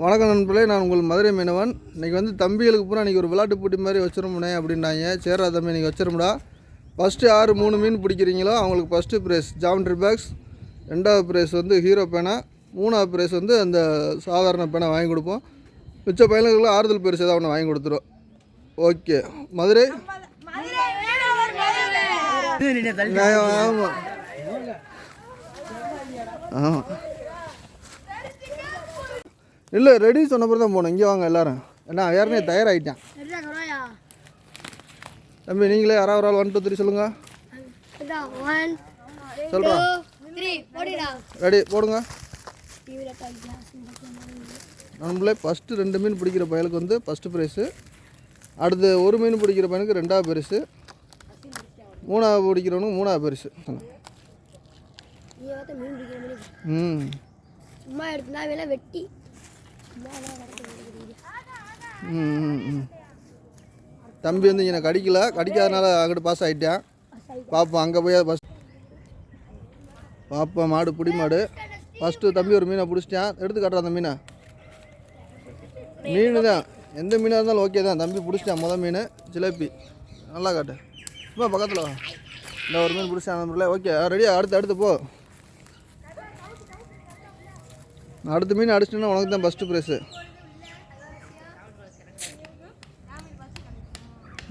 வணக்கம் நண்பர்களே நான் உங்கள் மதுரை மீனவன். இன்றைக்கி வந்து தம்பிகளுக்கு பூரா இன்றைக்கி ஒரு விளையாட்டு போட்டி மாதிரி வச்சிருமுனே அப்படின்னாங்க. சேர்றா தம்பி இன்றைக்கி வச்சிருமுடா ஃபஸ்ட்டு ஆறு மூணு மீன் பிடிக்கிறீங்களோ அவங்களுக்கு ஃபஸ்ட்டு ப்ரைஸ் ஜாமெட்ரி பாக்ஸ் ரெண்டாவது ப்ரைஸ் வந்து ஹீரோ பேனா மூணாவது ப்ரைஸ் வந்து அந்த சாதாரண பேனா வாங்கி கொடுப்போம். மிச்ச பையனுக்குலாம் ஆறுதல் பரிசு ஏதாவது ஒன்று வாங்கி கொடுத்துரும். ஓகே மதுரை? ஆமாம் ஆமாம் இல்லை ரெடி சொன்ன பிறகு தான் போகணும் இங்கே வாங்க எல்லாரும். என்ன ஏற்கனவே தயாராகிட்டேன் தம்பி நீங்களே யாராவது ஒரு ஆள் ஒன் டூ த்ரீ சொல்லுங்கள் ஒன் சொல்கிறோம் ரெடி போடுங்க. நம்மளே ஃபஸ்ட்டு ரெண்டு மீன் பிடிக்கிற பையனுக்கு வந்து ஃபஸ்ட்டு ப்ரைஸு அடுத்து ஒரு மீன் பிடிக்கிற பையனுக்கு ரெண்டாவது பரிசு மூணாவது பிடிக்கிறவனுக்கு மூணாவது பரிசு ம். சும்மா எடுத்துனா வெட்டி. தம்பி வந்து இங்கே கடிக்கல. கடிக்காதனால அங்கிட்டு பாஸ் ஆகிட்டேன் பார்ப்போம் அங்கே போய் பஸ் பார்ப்போம் மாடு பிடி மாடு. ஃபஸ்ட்டு தம்பி ஒரு மீனை பிடிச்சிட்டேன். எடுத்து காட்டுறேன் அந்த மீனை. மீன் தான். எந்த மீனாக இருந்தாலும் ஓகே தான். தம்பி பிடிச்சிட்டேன் முதல் மீன். ஜிலேபி. நல்லா காட்டு. இப்போ பக்கத்தில் இந்த ஒரு மீன் பிடிச்சேன் அந்த முறையில் ஓகே ரெடியாக அடுத்து அடுத்து போ நான் அடுத்த மீன் அடிச்சிட்டேன்னா உனக்கு தான் ஃபஸ்ட்டு ப்ரைஸு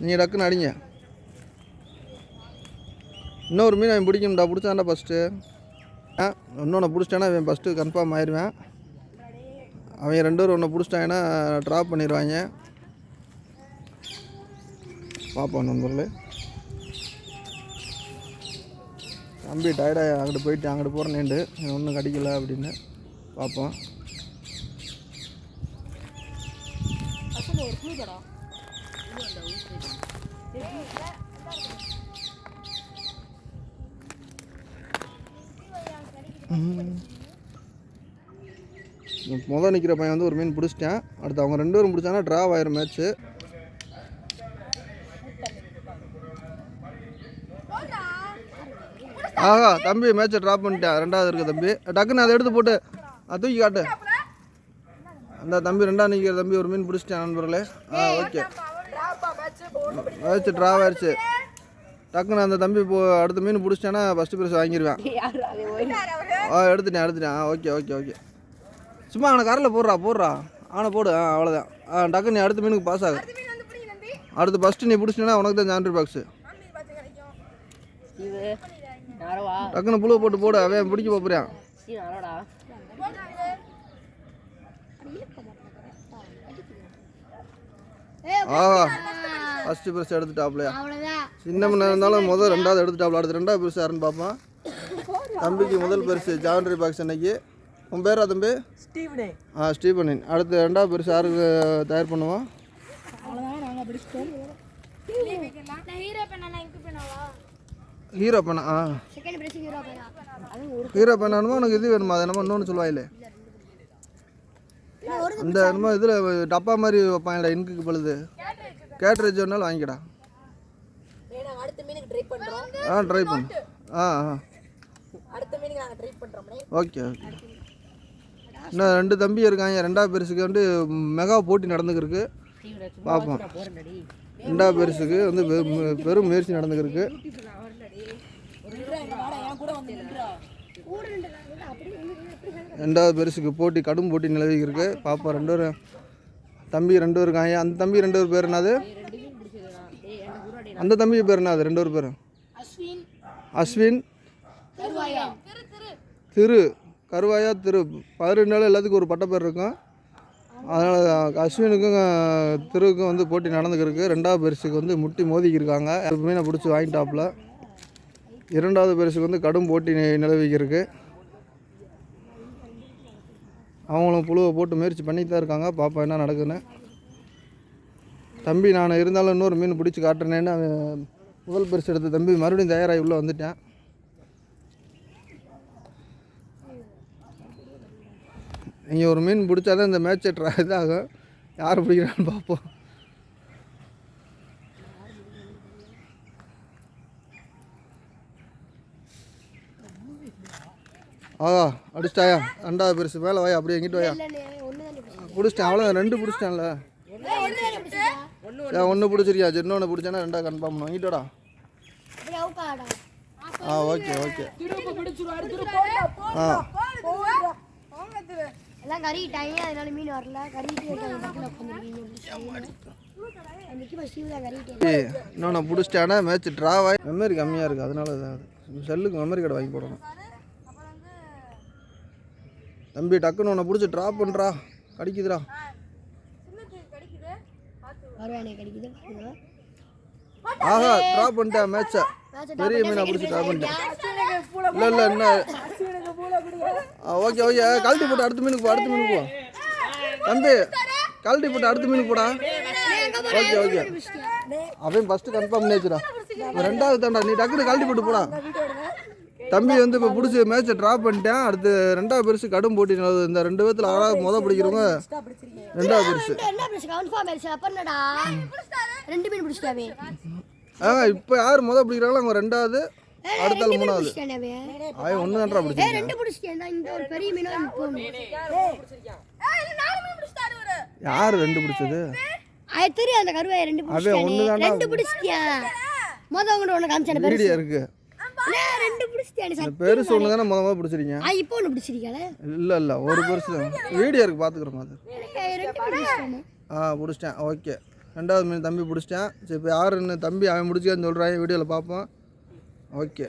நீங்கள் டக்குன்னு அடிங்க. இன்னொரு மீன் அவன் பிடிக்கணும்டா பிடிச்சான்டா ஃபஸ்ட்டு ஆ இன்னொன்று பிடிச்சிட்டானா அவன் ஃபஸ்ட்டு கன்ஃபார்ம் ஆயிடுவேன் அவன் ரெண்டு பேரும் ஒன்று பிடிச்சிட்டாங்கன்னா ட்ராப் பண்ணிடுவாங்க பார்ப்போம் நண்பர்களே தம்பி டயர்டாக அங்கிட்டு போயிட்டு அங்கிட்டு போகிறேன்னுண்டு ஒன்றும் கிடைக்கல அப்படின்னு. பார்ப்போம் முதல் நிற்கிற பையன் வந்து ஒரு மீன் பிடிச்சிட்டேன். அடுத்து அவங்க ரெண்டு பேரும் பிடிச்சாங்கன்னா ட்ராவ் ஆயிரும் மேட்ச்சு ஆஹா தம்பி மேட்ச்சை ட்ராப் பண்ணிட்டேன். ரெண்டாவது இருக்கு தம்பி. டக்குன்னு அதை எடுத்து போட்டு அதை தூக்கி காட்டு. அந்த தம்பி ரெண்டாவது நிற்கிற தம்பி ஒரு மீன் பிடிச்சிட்டேன் நண்பர்களே. ஆ ஓகே. மேட்ச் ட்ராவ் ஆயிடுச்சு டக்குன்னு அந்த தம்பி இப்போ அடுத்த மீன் பிடிச்சிட்டானா ஃபஸ்ட்டு ப்ரைஸ் வாங்கிடுவேன் ஆ எடுத்துட்டேன் எடுத்துட்டேன். ஆ ஓகே ஓகே ஓகே. சும்மா அவனை கரையில் போடுறா போடுறா. அவனை போடு ஆ அவ்வளோதான் ஆ டக்குன்னு நீ அடுத்த மீனுக்கு பாஸ் ஆகு. அடுத்து ஃபஸ்ட்டு நீ பிடிச்சிட்டனா உனக்கு தான் ஜான்ட்ரி பாக்ஸு டக்குன்னு புழு போட்டு போடு அவன் பிடிக்க போகிறான் ஆஹா ஃபஸ்ட்டு ப்ரைஸ் எடுத்துட்டாப்லையா? சின்ன மணி இருந்தாலும் முதல் ரெண்டாவது எடுத்துட்டாப்ல. அடுத்து ரெண்டாவது பரிசு யாருன்னு பார்ப்போம் தம்பிக்கு முதல் பரிசு ஜான்ட்ரி பாக்ஸ் அன்னைக்கு. உன் பேரா தம்பி? ஸ்டீவனே ஆ ஸ்டீபனின். அடுத்து ரெண்டாவது பரிசு யாருக்கு தயார் பண்ணுவோம் ஹீரோ பண்ணா ஆ. ஹீரோ பண்ணா. ஹீரோ பண்ணணுமா? உனக்கு இது வேணுமா? அது என்னமோ இன்னொன்று சொல்லுவாயிலே அந்த என்னமோ இதில் டப்பா மாதிரி வைப்பாங்கடா இன்குக்கு பழுது. கேட்ரேஜ் வேணாலும் வாங்கிக்கடா. நாங்கள் அடுத்த மீனுக்கு ட்ரை பண்ணுறோம் ஆ ட்ரை பண்ணு. ஆ ஆ. அடுத்த மீனுக்கு நாங்கள் ட்ரை பண்ணுறோம் ஓகே ஓகே. இன்னும் ரெண்டு தம்பி இருக்காங்க ரெண்டாவது பெருசுக்கு வந்து மெகா போட்டி நடந்துக்கிருக்கு. பார்ப்போம் ரெண்டாவது பெருசுக்கு வந்து பெரும் முயற்சி நடந்துக்கிருக்கு. ரெண்டாவது பெருசுக்கு போட்டி கடும் போட்டி நிலவிக்கிறக்கு பாப்பா ரெண்டு பேரும் தம்பி ரெண்டு பேரும் இருக்காங்க அந்த தம்பி ரெண்டு பேர் பேர் என்னது? அந்த தம்பி பேர் என்னது? ரெண்டு பேர் பேர். அஸ்வின். திரு. கருவாயா திரு. பதினெண்டு நாள் எல்லாத்துக்கும் ஒரு பட்டப்பேர் இருக்கும். அதனால் அஸ்வினுக்கும் திருவுக்கும் வந்து போட்டி நடந்துக்கிருக்கு. ரெண்டாவது பரிசுக்கு வந்து முட்டி மோதிக்கிருக்காங்க. மீனை பிடிச்சி வாங்கிட்டாப்புல. இரண்டாவது பரிசுக்கு வந்து கடும் போட்டி நிலவிக்கிருக்கு. அவங்களும் புழுவை போட்டு முயற்சி பண்ணிட்டு தான் இருக்காங்க. பாப்பா என்ன நடக்குன்னு தம்பி நான் இருந்தாலும் இன்னொரு மீன் பிடிச்சி காட்டுறேன்னு அவன் முதல் பரிசு எடுத்த தம்பி மறுபடியும் தயாராகி உள்ளே வந்துட்டேன். நீங்கள் ஒரு மீன் பிடிச்சாதான் இந்த மேட்சை ட்ரா இதாகும். யார் பிடிக்கிறான்னு பார்ப்போம் ஆகா அடிச்சிட்டாயா? ரெண்டாவது பெருசு. மேலே வாயா அப்படியே எங்கிட்டு வாயா. பிடிச்சிட்டேன். அவ்வளோ ரெண்டு பிடிச்சிட்டேன்ல. சரி ஒன்று பிடிச்சிருக்கியா? சரி இன்னொன்று பிடிச்சானா ரெண்டா கன்ஃபார்ம் பண்ணுவோம். ஆ ஓகே ஓகே. ஆ. எல்லாம் கறிக்கிட்டாங்க அதனால மீன் வரல? இன்னும் நான் பிடிச்சிட்டேன்னா மேட்ச் ட்ராவ் ஆகி மெமரி கம்மியாக இருக்குது அதனால தான் செல்லுக்கு மெமரி கார்டு வாங்கி போடணும். தம்பி டக்குன்னு உன்னை பிடிச்சி ட்ராப் பண்ணுறா கடிக்குதுடா. வருவானே கிடைக்குது? பாருங்க ஆஹா ட்ராப் பண்ணிட்டேன் மேட்ச்சை பெரிய மீனை பிடிச்சி ட்ராப் பண்ணிட்டேன். இல்லை இல்லை என்ன? Okay okay. கழட்டி போட்டு அடுத்த மீனுக்கு போ அடுத்த மீனுக்கு போ. தம்பி கழட்டி போட்டு அடுத்த மீனுக்கு போடா. Okay okay. அவன் ஃபஸ்ட்டு கன்ஃபார்ம் வச்சுடா ரெண்டாவது தாண்டா நீ டக்குனு கழட்டி போட்டு போடா. தம்பி வந்து இப்போ பிடிச்சி மேட்ச்சை ட்ராப் பண்ணிட்டேன். அடுத்து ரெண்டாவது பெருசு கடும் போட்டி நடக்குது. இந்த ரெண்டு பேர்த்தில் ஆறாவது மொதல் பிடிக்கிறவங்க ரெண்டாவது பெருசு. பிடிச்சி ரெண்டு மீன் பிடிச்சிட்டாவே. ஆ இப்போ யார் மொதல் பிடிக்கிறாங்களோ அவங்க ரெண்டாவது அடுத்த ஆள் மூணாவது. அவன். ஒன்று தான்டா ஏ பிடிச்சிருக்கேன் ரெண்டு பிடிச்சிட்டேன். இந்த ஒரு பெரிய மீனும் முப்பது யார் ரெண்டு பிடிச்சது? அது தெரியும் அந்த கருவாயை ரெண்டு பிடிச்சிட்டானே. ரெண்டு பிடிச்சிட்டியா? மொதல் உங்கள்கிட்ட ஒன்று காமிச்சானே பெருசு. வீடியோ இருக்கு. அண்ணே, ரெண்டு தானே முத முத பிடிச்சிருக்கீங்க. ஆ இப்போ ஒன்று பிடிச்சிருக்காளே இல்லை இல்லை ஒரு பெருசு வீடியோ இருக்கு பார்த்துக்குறோம் அது பிடிச்சிட்டானே. ஆ பிடிச்சிட்டேன் ஓகே. ரெண்டாவது மீன் தம்பி பிடிச்சிட்டேன். சரி இப்போ யாருன்னு தம்பி அவன் முடிச்சான்னு சொல்கிறான் வீடியோவில் பார்ப்போம் okay.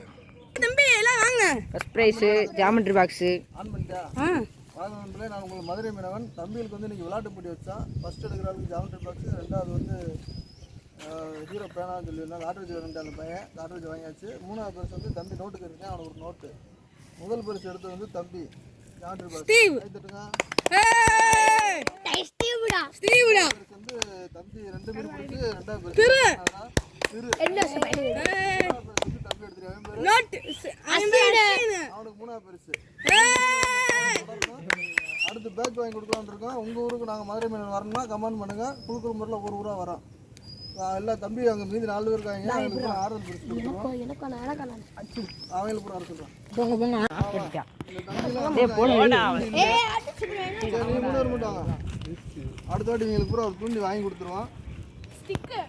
First prize geometry box நண்பர்களே நான் உங்கள் மதுரை மீனவன். தம்பிகளுக்கு வந்து இன்றைக்கி விளையாட்டு போட்டி வச்சான். ஃபஸ்ட் எடுக்கிற ஜாமெட்ரி பாக்ஸ் ரெண்டாவது வந்து ஹீரோ பேனான்னு சொல்லியிருந்தேன் லாட்ரேஜ் வேணுன்ட்டு அந்த பையன். லாட்ரேஜ் வாங்கியாச்சு. மூணாவது பரிசு வந்து தம்பி நோட்டுக்கு இருக்கேன் அவனுக்கு ஒரு நோட்டு முதல் பரிசு எடுத்தது வந்து தம்பி. ஸ்டீவ்டா. பரிசு வந்து தம்பி ரெண்டு மீன் பிடிச்சி ரெண்டாவது பரிசு திரு! தம்பி பேரு. அவனுக்கு மூணாவது பரிசு அடுத்து பேக் வாங்கி கொடுக்கலான்னு இருக்கோம். உங்கள் ஊருக்கு நாங்கள் மதுரை மீன் வரணும்னா கமெண்ட் பண்ணுங்கள் குழுக்குற முறையில் ஒரு ஊராக வரோம். ஆஹ் எல்லா தம்பி அங்கே மீதி நாலு பேர் இருக்காங்க. அவங்களுக்கு ஆறுதல் பரிசு கொடுத்துருவோம். எனக்கு நான் எனக்கு நான் அவங்களுக்கு கூட வர சொல்கிறேன் போங்க போங்க. அடுத்த வாட்டி உங்களுக்கு பூரா ஒரு தூண்டி வாங்கி கொடுத்துருவோம். ஸ்டிக்கு.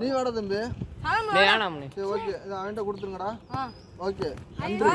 நீ வாட தம்பி. சரி ஓகே. இதை அவன்கிட்ட கொடுத்துருங்கடா. ஓகே. நன்றி.